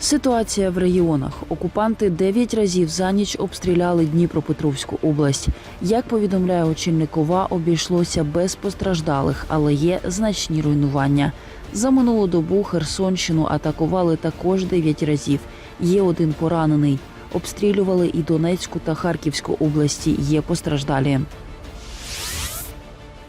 Ситуація в регіонах. Окупанти дев'ять разів за ніч обстріляли Дніпропетровську область. Як повідомляє очільник ОВА, обійшлося без постраждалих, але є значні руйнування. За минулу добу Херсонщину атакували також дев'ять разів. Є один поранений. Обстрілювали і Донецьку та Харківську області. Є постраждалі.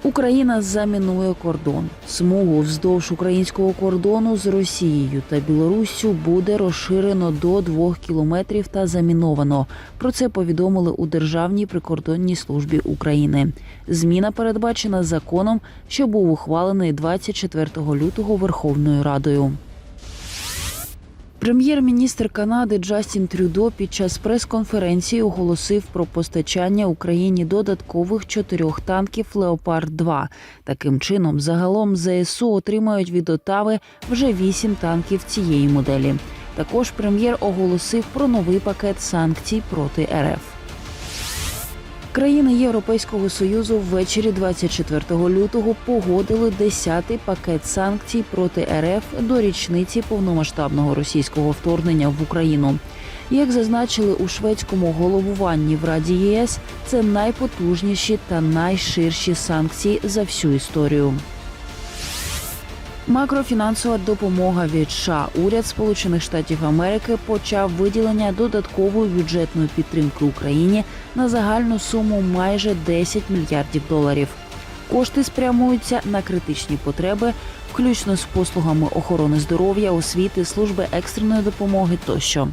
Україна замінує кордон. Смугу вздовж українського кордону з Росією та Білоруссю буде розширено до двох кілометрів та заміновано. Про це повідомили у Державній прикордонній службі України. Зміна передбачена законом, що був ухвалений 24 лютого Верховною Радою. Прем'єр-міністр Канади Джастін Трюдо під час прес-конференції оголосив про постачання Україні додаткових чотирьох танків Леопард 2 Таким чином, загалом ЗСУ отримають від Отави вже вісім танків цієї моделі. Також прем'єр оголосив про новий пакет санкцій проти РФ. Країни Європейського союзу ввечері 24 лютого погодили 10-й пакет санкцій проти РФ до річниці повномасштабного російського вторгнення в Україну. Як зазначили у шведському головуванні в Раді ЄС, це найпотужніші та найширші санкції за всю історію. Макрофінансова допомога від США. Уряд Сполучених Штатів Америки почав виділення додаткової бюджетної підтримки Україні на загальну суму майже 10 мільярдів доларів. Кошти спрямуються на критичні потреби, включно з послугами охорони здоров'я, освіти, служби екстреної допомоги тощо.